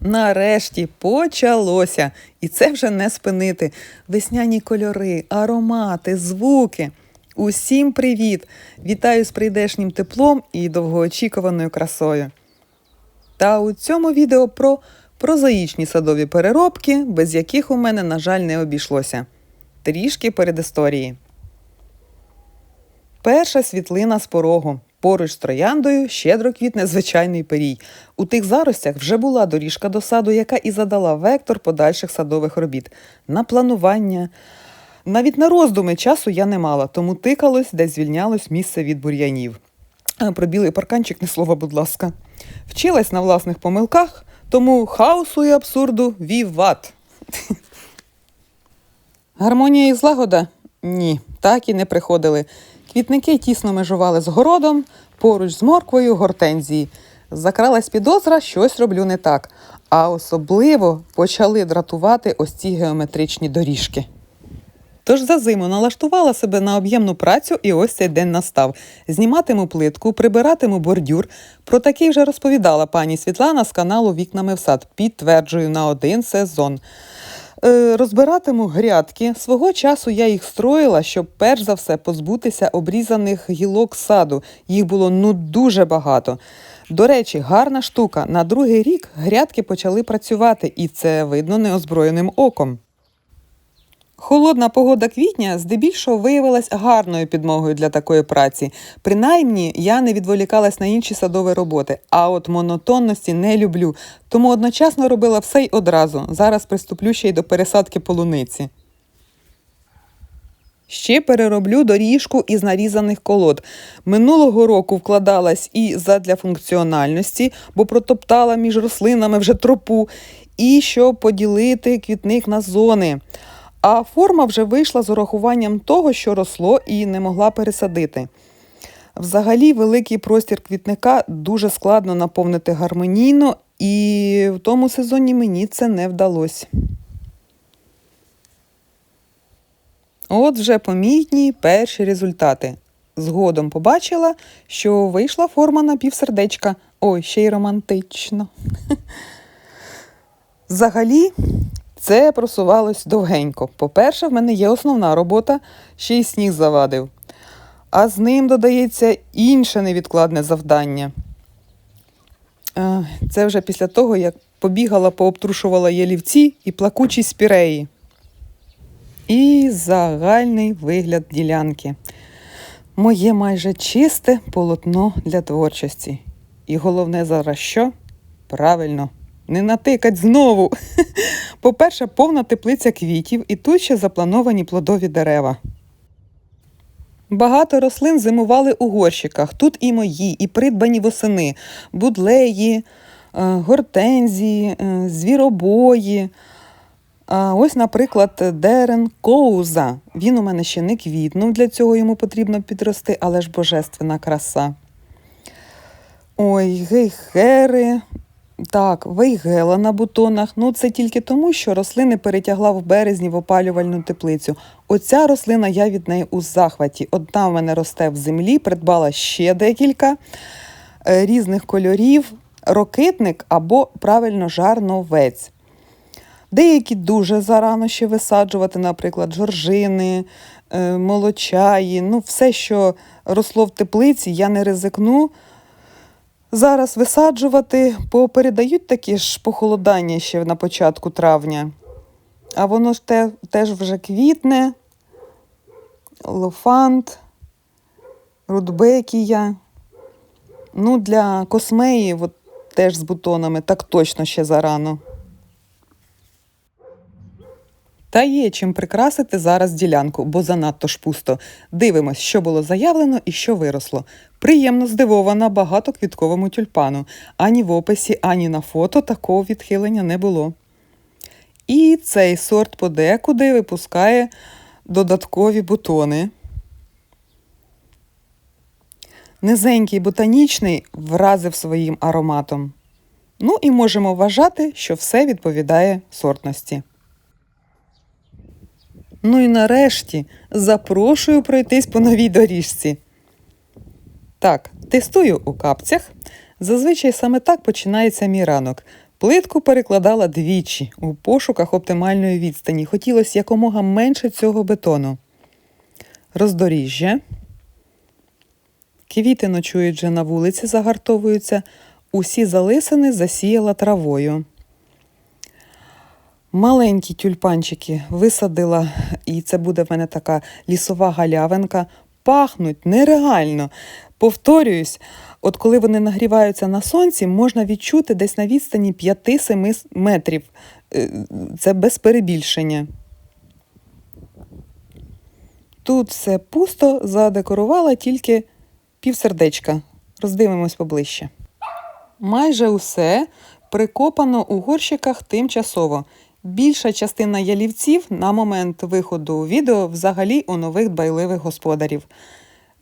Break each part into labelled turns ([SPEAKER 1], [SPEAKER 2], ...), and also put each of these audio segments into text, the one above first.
[SPEAKER 1] Нарешті почалося. І це вже не спинити. Весняні кольори, аромати, звуки. Усім привіт! Вітаю з прийдешнім теплом і довгоочікуваною красою. Та у цьому відео про прозаїчні садові переробки, без яких у мене, на жаль, не обійшлося. Трішки передісторії. Перша світлина з порогу. Поруч з трояндою щедро квітне звичайний пирій. У тих заростях вже була доріжка до саду, яка і задала вектор подальших садових робіт. На планування. Навіть на роздуми часу я не мала, тому тикалось, де звільнялось місце від бур'янів. Про білий парканчик не слова, будь ласка. Вчилась на власних помилках, тому хаосу і абсурду віват. Гармонія і злагода? Ні, так і не приходили. Квітники тісно межували з городом, поруч з морквою гортензії. Закралась підозра, щось роблю не так. А особливо почали дратувати ось ці геометричні доріжки. Тож за зиму налаштувала себе на об'ємну працю, і ось цей день настав. Зніматиму плитку, прибиратиму бордюр. Про такий вже розповідала пані Світлана з каналу Вікнами в сад. Підтверджую на один сезон. Е, розбиратиму грядки. Свого часу я їх строїла, щоб перш за все позбутися обрізаних гілок саду. Їх було ну дуже багато. До речі, гарна штука. На другий рік грядки почали працювати, і це видно неозброєним оком. Холодна погода квітня здебільшого виявилась гарною підмогою для такої праці. Принаймні, я не відволікалась на інші садові роботи, а от монотонності не люблю, тому одночасно робила все й одразу. Зараз приступлю ще й до пересадки полуниці. Ще перероблю доріжку із нарізаних колод. Минулого року вкладалась і задля функціональності, бо протоптала між рослинами вже тропу, і щоб поділити квітник на зони. А форма вже вийшла з урахуванням того, що росло і не могла пересадити. Взагалі, великий простір квітника дуже складно наповнити гармонійно, і в тому сезоні мені це не вдалося. От вже помітні перші результати. Згодом побачила, що вийшла форма на півсердечка. Ой, ще й романтично. Взагалі, це просувалось довгенько. По-перше, в мене є основна робота, ще й сніг завадив. А з ним додається інше невідкладне завдання. Е, це вже після того, як побігала, пообтрушувала ялівці і плакучі спіреї. І загальний вигляд ділянки. Моє майже чисте полотно для творчості. І головне зараз що? Правильно, не натикать знову. По-перше, повна теплиця квітів і тут ще заплановані плодові дерева. Багато рослин зимували у горщиках. Тут і мої, і придбані восени, будлеї, е, гортензії, е, звіробої. Ось, наприклад, дерен коуза. Він у мене ще не квітнув, для цього йому потрібно підрости, але ж божественна краса. Ой, гейхери, так, вейгела на бутонах. Ну це тільки тому, що рослини перетягла в березні в опалювальну теплицю. Оця рослина я від неї у захваті. Одна в мене росте в землі, придбала ще декілька е, різних кольорів, рокитник або правильно жарновець. Деякі дуже зарано ще висаджувати, наприклад, жоржини, е, молочаї. Ну, все, що росло в теплиці, я не ризикну. Зараз висаджувати, бо передають такі ж похолодання ще на початку травня. А воно ж те, теж вже квітне, лофант, рудбекія. Ну, для космеї, от теж з бутонами, так точно ще зарано. Та є чим прикрасити зараз ділянку, бо занадто ж пусто. Дивимось, що було заявлено і що виросло. Приємно здивована багатоквітковому тюльпану. Ані в описі, ані на фото такого відхилення не було. І цей сорт подекуди випускає додаткові бутони. Низенький ботанічний вразив своїм ароматом. Ну і можемо вважати, що все відповідає сортності. Ну і нарешті запрошую пройтись по новій доріжці. Так, тестую у капцях. Зазвичай саме так починається мій ранок. Плитку перекладала двічі у пошуках оптимальної відстані. Хотілося якомога менше цього бетону. Роздоріжжя. Квіти ночують вже на вулиці, загартовуються. Усі залисини засіяла травою. Маленькі тюльпанчики висадила, і це буде в мене така лісова галявинка. Пахнуть нереально. Повторююсь, от коли вони нагріваються на сонці, можна відчути десь на відстані 5-7 метрів. Е, Це без перебільшення. Тут все пусто, задекорувала тільки півсердечка. Роздивимось поближче. Майже усе прикопано у горщиках тимчасово. Більша частина ялівців на момент виходу відео взагалі у нових дбайливих господарів.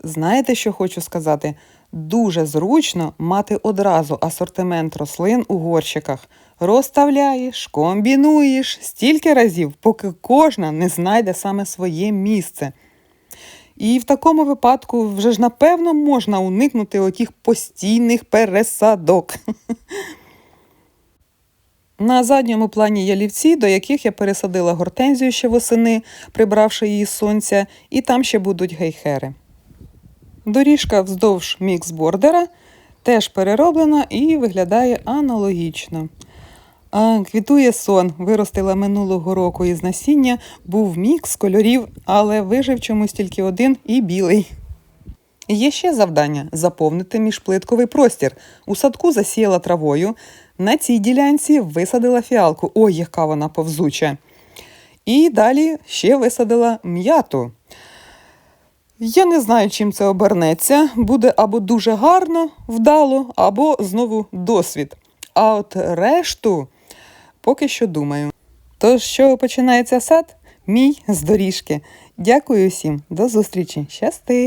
[SPEAKER 1] Знаєте, що хочу сказати? Дуже зручно мати одразу асортимент рослин у горщиках. Розставляєш, комбінуєш стільки разів, поки кожна не знайде саме своє місце. І в такому випадку вже ж напевно можна уникнути отих постійних пересадок. На задньому плані ялівці, до яких я пересадила гортензію ще восени, прибравши її з сонця, і там ще будуть гейхери. Доріжка вздовж міксбордера теж перероблена і виглядає аналогічно. А, квітує сон, виростила минулого року із насіння, був мікс кольорів, але вижив чомусь тільки один і білий. Є ще завдання заповнити міжплитковий простір. У садку засіяла травою. На цій ділянці висадила фіалку. Ой, яка вона повзуча. І далі ще висадила м'яту. Я не знаю, чим це обернеться. Буде або дуже гарно, вдало, або знову досвід. А от решту поки що думаю. Тож, що починається сад? Мій з доріжки. Дякую всім, до зустрічі. Щасти!